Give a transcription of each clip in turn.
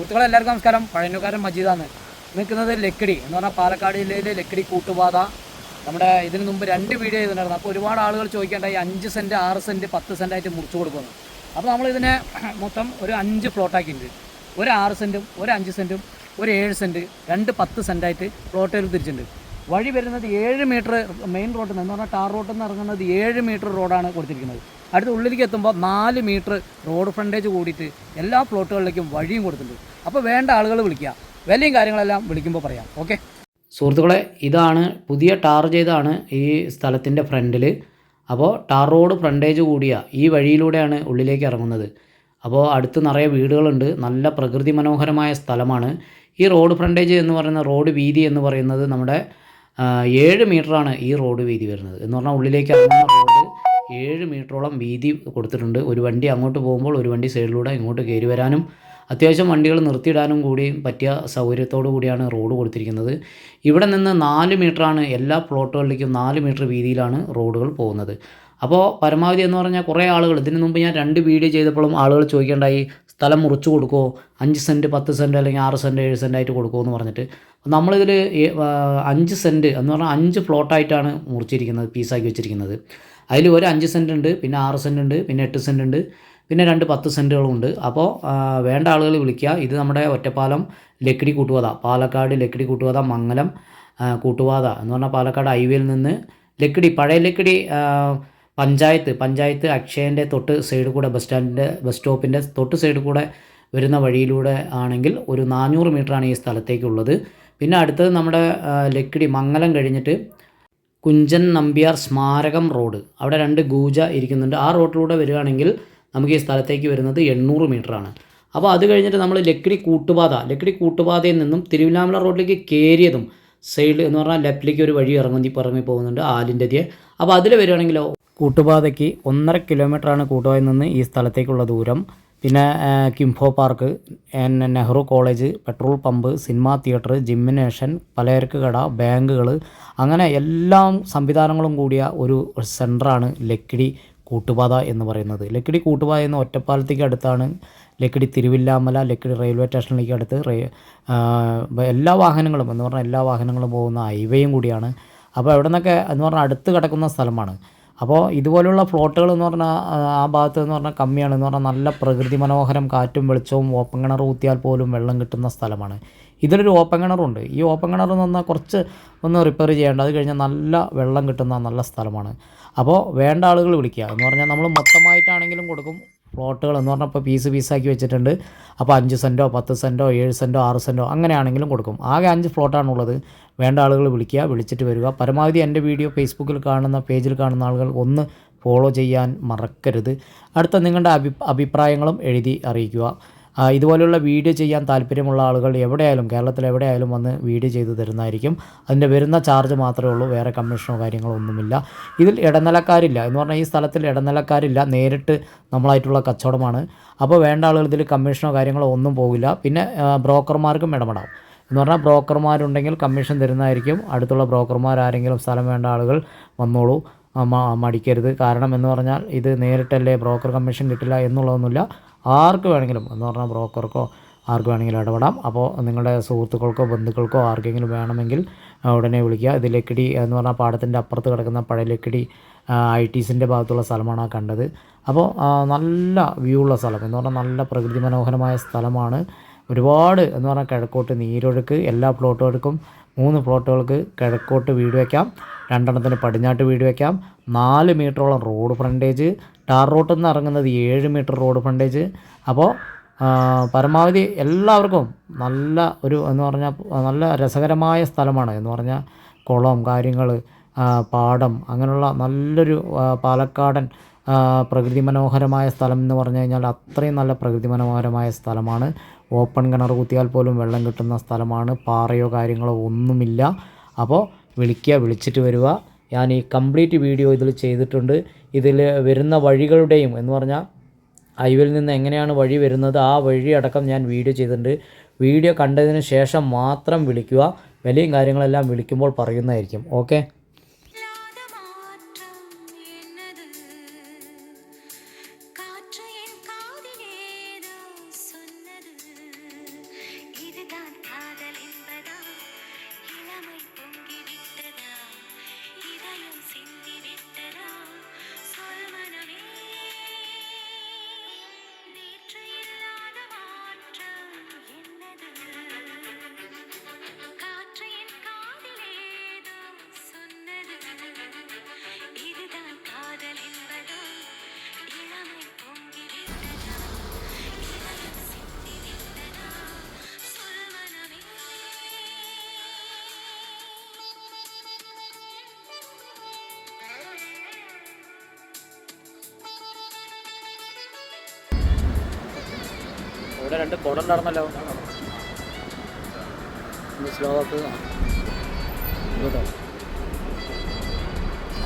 സുഹൃത്തുക്കളെ എല്ലാവർക്കും നമസ്കാരം. പഴയനുകാരൻ മജീദാണ്. നിൽക്കുന്നത് ലക്കിടി എന്ന് പറഞ്ഞാൽ പാലക്കാട് ജില്ലയിലെ ലക്കിടി കൂട്ടുപാത. നമ്മുടെ ഇതിന് മുമ്പ് രണ്ട് വീഡിയോ ചെയ്തിട്ടുണ്ടായിരുന്നു. അപ്പോൾ ഒരുപാട് ആളുകൾ ചോദിക്കേണ്ട ഈ അഞ്ച് സെന്റ് ആറ് സെന്റ് പത്ത് സെന്റ് ആയിട്ട് മുറിച്ച് കൊടുക്കുന്നു. അപ്പോൾ നമ്മൾ ഇതിനെ മൊത്തം ഒരു അഞ്ച് പ്ലോട്ടാക്കിയിട്ടുണ്ട് ഒരു ആറ് സെന്റും ഒരു അഞ്ച് സെന്റും ഒരു ഏഴ് സെന്റ് രണ്ട് പത്ത് സെന്റായിട്ട് പ്ലോട്ട് തിരിച്ചിട്ടുണ്ട്. വഴി വരുന്നത് ഏഴ് മീറ്റർ മെയിൻ റോഡിൽ നിന്ന് എന്ന് പറഞ്ഞാൽ ടാർ റോഡിൽ നിന്ന് ഇറങ്ങുന്നത് ഏഴ് മീറ്റർ റോഡാണ് കൊടുത്തിരിക്കുന്നത്. അടുത്ത ഉള്ളിലേക്ക് എത്തുമ്പോൾ നാല് മീറ്റർ റോഡ് ഫ്രണ്ടേജ് കൂടിയിട്ട് എല്ലാ പ്ലോട്ടുകളിലേക്കും വഴിയും കൊടുത്തിട്ടുണ്ട്. അപ്പോൾ വേണ്ട ആളുകൾ വിളിക്കുക. വിലയും കാര്യങ്ങളെല്ലാം വിളിക്കുമ്പോൾ പറയാം. ഓക്കെ സുഹൃത്തുക്കളെ ഇതാണ് പുതിയ ടാർ ചെയ്താണ് ഈ സ്ഥലത്തിന്റെ ഫ്രണ്ടിൽ അപ്പോൾ ടാർ റോഡ് ഫ്രണ്ടേജ് കൂടിയ ഈ വഴിയിലൂടെയാണ് ഉള്ളിലേക്ക് ഇറങ്ങുന്നത്. അപ്പോൾ അടുത്ത് നിറയെ വീടുകളുണ്ട്. നല്ല പ്രകൃതി മനോഹരമായ സ്ഥലമാണ്. ഈ റോഡ് ഫ്രണ്ടേജ് എന്ന് പറയുന്ന റോഡ് വീതി എന്ന് പറയുന്നത് നമ്മുടെ ഏഴ് മീറ്ററാണ് ഈ റോഡ് വീതി വരുന്നത്. എന്ന് പറഞ്ഞാൽ ഉള്ളിലേക്ക് ഇറങ്ങുന്ന റോഡ് ഏഴ് മീറ്ററോളം വീതി കൊടുത്തിട്ടുണ്ട്. ഒരു വണ്ടി അങ്ങോട്ട് പോകുമ്പോൾ ഒരു വണ്ടി സൈഡിലൂടെ ഇങ്ങോട്ട് കയറി വരാനും അത്യാവശ്യം വണ്ടികൾ നിർത്തിയിടാനും കൂടി പറ്റിയ സൗകര്യത്തോടു കൂടിയാണ് റോഡ് കൊടുത്തിരിക്കുന്നത്. ഇവിടെ നിന്ന് നാല് മീറ്ററാണ് എല്ലാ പ്ലോട്ടുകളിലേക്കും നാല് മീറ്റർ വീതിയിലാണ് റോഡുകൾ പോകുന്നത്. അപ്പോൾ പരമാവധി എന്ന് പറഞ്ഞാൽ കുറേ ആളുകൾ ഇതിന് മുമ്പ് ഞാൻ രണ്ട് വീഡിയോ ചെയ്തപ്പോഴും ആളുകൾ ചോദിക്കേണ്ടായി സ്ഥലം മുറിച്ചു കൊടുക്കുമോ അഞ്ച് സെന്റ് പത്ത് സെന്റ് അല്ലെങ്കിൽ ആറ് സെന്റ് ഏഴ് സെന്റ് ആയിട്ട് കൊടുക്കുമോ എന്ന് പറഞ്ഞിട്ട്. നമ്മളിതിൽ അഞ്ച് സെന്റ് എന്ന് പറഞ്ഞാൽ അഞ്ച് പ്ലോട്ടായിട്ടാണ് മുറിച്ചിരിക്കുന്നത് പീസാക്കി വെച്ചിരിക്കുന്നത്. അതിൽ ഒരു അഞ്ച് സെന്റ് ഉണ്ട് പിന്നെ ആറ് സെന്റ് ഉണ്ട് പിന്നെ എട്ട് സെന്റ് ഉണ്ട് പിന്നെ രണ്ട് പത്ത് സെന്റുകളും ഉണ്ട്. അപ്പോൾ വേണ്ട ആളുകൾ വിളിക്കുക. ഇത് നമ്മുടെ ഒറ്റപ്പാലം ലക്കിടി കൂട്ടുവാത പാലക്കാട് ലക്കിടി കൂട്ടുവാത മംഗലം കൂട്ടുവാത എന്ന് പറഞ്ഞാൽ പാലക്കാട് ഹൈവേയിൽ നിന്ന് ലക്കിടി പഴയ ലക്കിടി പഞ്ചായത്ത് പഞ്ചായത്ത് അക്ഷയന്റെ തൊട്ട് സൈഡ് കൂടെ ബസ് സ്റ്റാൻഡിന്റെ ബസ് സ്റ്റോപ്പിന്റെ തൊട്ട് സൈഡ് കൂടെ വരുന്ന വഴിയിലൂടെ ആണെങ്കിൽ ഒരു നാനൂറ് മീറ്ററാണ് ഈ സ്ഥലത്തേക്കുള്ളത്. പിന്നെ അടുത്തത് നമ്മുടെ ലക്കിടി മംഗലം കഴിഞ്ഞിട്ട് കുഞ്ചൻ നമ്പ്യാർ സ്മാരകം റോഡ്. അവിടെ രണ്ട് ഗൂജ ഇരിക്കുന്നുണ്ട്. ആ റോഡിലൂടെ വരികയാണെങ്കിൽ നമുക്ക് ഈ സ്ഥലത്തേക്ക് വരുന്നത് എണ്ണൂറ് ആണ്. അപ്പോൾ അത് കഴിഞ്ഞിട്ട് നമ്മൾ ലക്കിടി കൂട്ടുപാത ലക്കിടി കൂട്ടുപാതയിൽ നിന്നും തിരുവിലാമല റോഡിലേക്ക് കയറിയതും സൈഡ് എന്ന് പറഞ്ഞാൽ ലെഫ്റ്റിലേക്ക് ഒരു വഴി ഇറങ്ങി ഇറങ്ങി പോകുന്നുണ്ട് ആലിന്റെ ദിയെ അപ്പോൾ അതിൽ വരികയാണെങ്കിലോ കൂട്ടുപാതയ്ക്ക് ഒന്നര കിലോമീറ്ററാണ് കൂട്ടുപാതയിൽ നിന്ന് ഈ സ്ഥലത്തേക്കുള്ള ദൂരം. പിന്നെ കിംഫോ park Nehru college petrol pump cinema theatre gymnasium പലചരക്ക് കട ബാങ്കുകൾ അങ്ങനെ എല്ലാ സംവിധാനങ്ങളും കൂടിയ ഒരു സെന്ററാണ് ലക്കിടി കൂട്ടുപാത എന്ന് പറയുന്നത്. ലക്കിടി കൂട്ടുപാത എന്ന ഒറ്റപ്പാലത്തേക്ക് അടുത്താണ് ലക്കിടി തിരുവില്ലാമല ലക്കിടി റെയിൽവേ സ്റ്റേഷനിലേക്ക് അടുത്ത് എല്ലാ വാഹനങ്ങളും എന്ന് പറഞ്ഞാൽ എല്ലാ വാഹനങ്ങളും പോകുന്ന ഹൈവേയും കൂടിയാണ്. അപ്പോൾ എവിടെ നിന്നൊക്കെ എന്ന് പറഞ്ഞാൽ അടുത്ത് കിടക്കുന്ന സ്ഥലമാണ്. അപ്പോൾ ഇതുപോലുള്ള പ്ലോട്ടുകൾ എന്ന് പറഞ്ഞാൽ ആ, ഭാഗത്ത് എന്ന് പറഞ്ഞാൽ കമ്മിയാണ് എന്ന് പറഞ്ഞാൽ നല്ല പ്രകൃതി മനോഹരം കാറ്റും വെളിച്ചവും ഓപ്പൺ കിണർ ഊത്തിയാൽ പോലും വെള്ളം കിട്ടുന്ന സ്ഥലമാണ്. ഇതിലൊരു ഓപ്പൺ കിണറുണ്ട്. ഈ ഓപ്പൺ കിണർ എന്ന് പറഞ്ഞാൽ കുറച്ച് ഒന്ന് റിപ്പയർ ചെയ്യേണ്ട അത് കഴിഞ്ഞാൽ നല്ല വെള്ളം കിട്ടുന്ന നല്ല സ്ഥലമാണ്. അപ്പോൾ വേണ്ട ആളുകൾ വിളിക്കുക. എന്ന് പറഞ്ഞാൽ നമ്മൾ മൊത്തമായിട്ടാണെങ്കിലും കൊടുക്കും. പ്ലോട്ടുകൾ എന്ന് പറഞ്ഞാൽ ഇപ്പോൾ പീസ് പീസാക്കി വെച്ചിട്ടുണ്ട്. അപ്പോൾ അഞ്ച് സെന്റോ പത്ത് സെന്റോ ഏഴ് സെന്റോ ആറ് സെന്റോ അങ്ങനെയാണെങ്കിലും കൊടുക്കും. ആകെ അഞ്ച് പ്ലോട്ടാണുള്ളത്. വേണ്ട ആളുകൾ വിളിക്കുക വിളിച്ചിട്ട് വരിക. പരമാവധി എന്റെ വീഡിയോ ഫേസ്ബുക്കിൽ കാണുന്ന പേജിൽ കാണുന്ന ആളുകൾ ഒന്ന് ഫോളോ ചെയ്യാൻ മറക്കരുത്. അടുത്ത നിങ്ങളുടെ അഭി അഭിപ്രായങ്ങളും എഴുതി അറിയിക്കുക. ഇതുപോലെയുള്ള വീഡിയോ ചെയ്യാൻ താല്പര്യമുള്ള ആളുകൾ എവിടെയായാലും കേരളത്തിൽ എവിടെയായാലും വന്ന് വീഡിയോ ചെയ്ത് തരുന്നതായിരിക്കും. അതിന്റെ വരുന്ന ചാർജ് മാത്രമേ ഉള്ളൂ വേറെ കമ്മീഷനോ കാര്യങ്ങളോ ഒന്നുമില്ല. ഇതിൽ ഇടനിലക്കാരില്ല എന്ന് പറഞ്ഞാൽ ഈ സ്ഥലത്തിൽ ഇടനിലക്കാരില്ല നേരിട്ട് നമ്മളായിട്ടുള്ള കച്ചവടമാണ്. അപ്പോൾ വേണ്ട ആളുകൾ ഇതിൽ കമ്മീഷനോ കാര്യങ്ങളോ ഒന്നും പോകില്ല. പിന്നെ ബ്രോക്കർമാർക്കും ഇടപെടാം എന്ന് പറഞ്ഞാൽ ബ്രോക്കർമാരുണ്ടെങ്കിൽ കമ്മീഷൻ തരുന്നതായിരിക്കും. അടുത്തുള്ള ബ്രോക്കർമാർ ആരെങ്കിലും സ്ഥലം വേണ്ട ആളുകൾ വന്നോളൂ. മടിക്കരുത്. കാരണം എന്ന് പറഞ്ഞാൽ ഇത് നേരിട്ടല്ലേ ബ്രോക്കർ കമ്മീഷൻ കിട്ടില്ല എന്നുള്ളതൊന്നുമില്ല. ആർക്ക് വേണമെങ്കിലും എന്ന് പറഞ്ഞാൽ ബ്രോക്കർക്കോ ആർക്ക് വേണമെങ്കിലും ഇടപെടാം. അപ്പോൾ നിങ്ങളുടെ സുഹൃത്തുക്കൾക്കോ ബന്ധുക്കൾക്കോ ആർക്കെങ്കിലും വേണമെങ്കിൽ ഉടനെ വിളിക്കുക. ഇത് ലക്കിടി എന്ന് പറഞ്ഞാൽ പാടത്തിന്റെ അപ്പുറത്ത് കിടക്കുന്ന പഴയ ലക്കിടി ഐ ടീസിന്റെ ഭാഗത്തുള്ള സ്ഥലമാണ് ആ കണ്ടത്. അപ്പോൾ നല്ല വ്യൂ ഉള്ള സ്ഥലം. എന്ന് പറഞ്ഞാൽ നല്ല പ്രകൃതി മനോഹരമായ സ്ഥലമാണ്. ഒരുപാട് എന്ന് പറഞ്ഞാൽ കിഴക്കോട്ട് നീരൊഴുക്ക് എല്ലാ പ്ലോട്ടുകൾക്കും മൂന്ന് പ്ലോട്ടുകൾക്ക് കിഴക്കോട്ട് വീട് വയ്ക്കാം രണ്ടെണ്ണത്തിന് പടിഞ്ഞാട്ട് വീട് വയ്ക്കാം നാല് മീറ്ററോളം റോഡ് ഫ്രണ്ടേജ് ടാർ റോട്ടിൽ നിന്ന് ഇറങ്ങുന്നത് ഏഴ് മീറ്റർ റോഡ് ഫ്രണ്ടേജ് അപ്പോൾ പരമാവധി എല്ലാവർക്കും നല്ല ഒരു എന്ന് പറഞ്ഞാൽ നല്ല രസകരമായ സ്ഥലമാണ് എന്ന് പറഞ്ഞാൽ കുളം കാര്യങ്ങൾ പാടം അങ്ങനെയുള്ള നല്ലൊരു പാലക്കാടൻ പ്രകൃതി മനോഹരമായ സ്ഥലം എന്ന് പറഞ്ഞു കഴിഞ്ഞാൽ അത്രയും നല്ല പ്രകൃതി മനോഹരമായ സ്ഥലമാണ്. ഓപ്പൺ കിണർ കുത്തിയാൽ പോലും വെള്ളം കിട്ടുന്ന സ്ഥലമാണ്. പാറയോ കാര്യങ്ങളോ ഒന്നുമില്ല. അപ്പോൾ വിളിക്കുക വിളിച്ചിട്ട് വരിക. ഞാൻ ഈ കംപ്ലീറ്റ് വീഡിയോ ഇതിൽ ചെയ്തിട്ടുണ്ട്. ഇതിൽ വരുന്ന വഴികളുടെയും എന്ന് പറഞ്ഞാൽ ഹൈവേയിൽ നിന്ന് എങ്ങനെയാണ് വഴി വരുന്നത് ആ വഴി അടക്കം ഞാൻ വീഡിയോ ചെയ്തിട്ടുണ്ട്. വീഡിയോ കണ്ടതിന് ശേഷം മാത്രം വിളിക്കുക. വിലയും കാര്യങ്ങളെല്ലാം വിളിക്കുമ്പോൾ പറയുന്നതായിരിക്കും. ഓക്കെ? രണ്ട് കുടം നടന്നല്ലോ. സ്ലോ ആക്കുക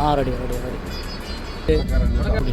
ആ റെഡി റെഡി റെഡി